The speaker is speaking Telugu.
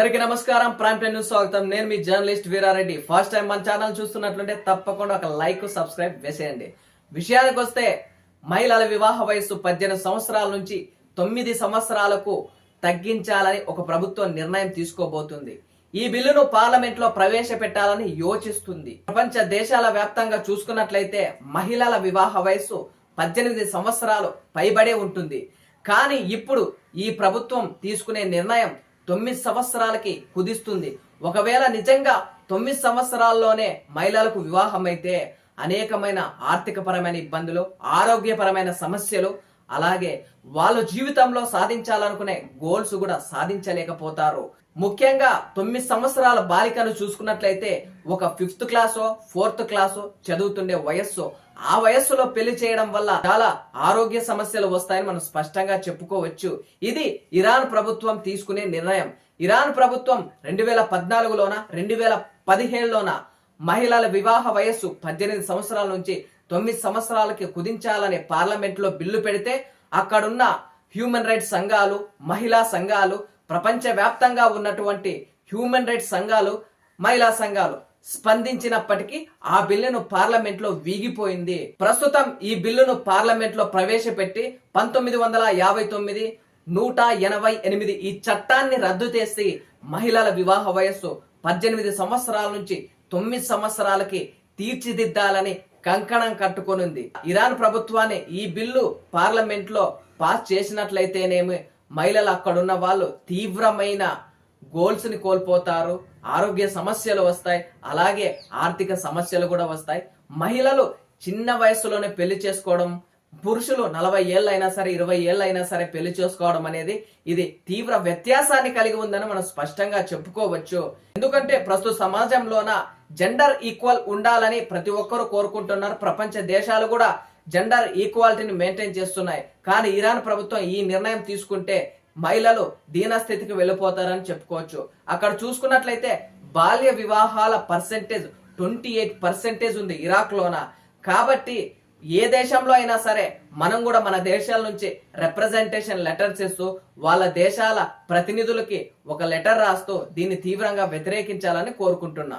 అందరికీ నమస్కారం. ప్రైమ్ టైమ్ న్యూస్ స్వాగతం. నేను మీ జర్నలిస్ట్ వీరారెడ్డి. ఫస్ట్ టైం మన ఛానల్ చూస్తున్నట్లుంటే తప్పకుండా ఒక లైక్ సబ్స్క్రైబ్ వేసేయండి. విషయానికి వస్తే మహిళల వివాహ వయస్సు పద్దెనిమిది సంవత్సరాల నుంచి తొమ్మిది సంవత్సరాలకు తగ్గించాలని ఒక ప్రభుత్వం నిర్ణయం తీసుకోబోతుంది. ఈ బిల్లును పార్లమెంట్లో ప్రవేశపెట్టాలని యోచిస్తుంది. ప్రపంచ దేశాల వ్యాప్తంగా చూసుకున్నట్లయితే మహిళల వివాహ వయస్సు పద్దెనిమిది సంవత్సరాలు పైబడే ఉంటుంది. కానీ ఇప్పుడు ఈ ప్రభుత్వం తీసుకునే నిర్ణయం తొమ్మిది సంవత్సరాలకి కుదిస్తుంది. ఒకవేళ నిజంగా తొమ్మిది సంవత్సరాల్లోనే మహిళలకు వివాహం అయితే అనేకమైన ఆర్థికపరమైన ఇబ్బందులు ఆరోగ్యపరమైన సమస్యలు అలాగే వాళ్ళ జీవితంలో సాధించాలనుకునే గోల్స్ కూడా సాధించలేకపోతారు. ముఖ్యంగా తొమ్మిది సంవత్సరాల బాలికను చూసుకున్నట్లయితే ఒక ఫిఫ్త్ క్లాసో ఫోర్త్ క్లాసో చదువుతుండే వయస్సు. ఆ వయస్సులో పెళ్ళి చేయడం వల్ల చాలా ఆరోగ్య సమస్యలు వస్తాయని మనం స్పష్టంగా చెప్పుకోవచ్చు. ఇది ఇరాన్ ప్రభుత్వం తీసుకునే నిర్ణయం. ఇరాన్ ప్రభుత్వం రెండు వేల పద్నాలుగులోన రెండు వేల పదిహేనులోన మహిళల వివాహ వయస్సు పద్దెనిమిది సంవత్సరాల నుంచి తొమ్మిది సంవత్సరాలకి కుదించాలని పార్లమెంట్లో బిల్లు పెడితే అక్కడున్న హ్యూమన్ రైట్స్ సంఘాలు మహిళా సంఘాలు ప్రపంచ వ్యాప్తంగా ఉన్నటువంటి హ్యూమన్ రైట్స్ సంఘాలు మహిళా సంఘాలు స్పందించినప్పటికీ ఆ బిల్లును పార్లమెంట్లో వీగిపోయింది. ప్రస్తుతం ఈ బిల్లును పార్లమెంట్లో ప్రవేశపెట్టి పంతొమ్మిది వందల యాభై తొమ్మిది నూట ఎనభై ఎనిమిది ఈ చట్టాన్ని రద్దు చేసి మహిళల వివాహ వయస్సు పద్దెనిమిది సంవత్సరాల నుంచి తొమ్మిది సంవత్సరాలకి తీర్చిదిద్దాలని కంకణం కట్టుకొనుంది. ఇరాన్ ప్రభుత్వాన్ని ఈ బిల్లు పార్లమెంట్లో పాస్ చేసినట్లయితేనేమి మహిళలు అక్కడున్న వాళ్ళు తీవ్రమైన గోల్స్ని కోల్పోతారు ఆరోగ్య సమస్యలు వస్తాయి అలాగే ఆర్థిక సమస్యలు కూడా వస్తాయి. మహిళలు చిన్న వయసులోనే పెళ్ళి చేసుకోవడం పురుషులు నలభై ఏళ్ళైనా సరే ఇరవై ఏళ్ళు అయినా సరే పెళ్ళి చేసుకోవడం అనేది ఇది తీవ్ర వ్యత్యాసాన్ని కలిగి ఉందని మనం స్పష్టంగా చెప్పుకోవచ్చు. ఎందుకంటే ప్రస్తుత సమాజంలోన జెండర్ ఈక్వల్ ఉండాలని ప్రతి ఒక్కరూ కోరుకుంటున్నారు. ప్రపంచ దేశాలు కూడా జెండర్ ఈక్వాలిటీని మెయింటైన్ చేస్తున్నాయి. కానీ ఇరాన్ ప్రభుత్వం ఈ నిర్ణయం తీసుకుంటే మహిళలు దీనస్థితికి వెళ్ళిపోతారని చెప్పుకోవచ్చు. అక్కడ చూసుకున్నట్లయితే బాల్య వివాహాల పర్సెంటేజ్ ట్వంటీ ఎయిట్ పర్సెంటేజ్ ఉంది ఇరాక్ లోన కాబట్టి ఏ దేశంలో అయినా సరే మనం కూడా మన దేశాల నుంచి రిప్రజెంటేషన్ లెటర్స్ ఇస్తూ వాళ్ళ దేశాల ప్రతినిధులకి ఒక లెటర్ రాస్తూ దీన్ని తీవ్రంగా వ్యతిరేకించాలని కోరుకుంటున్నా.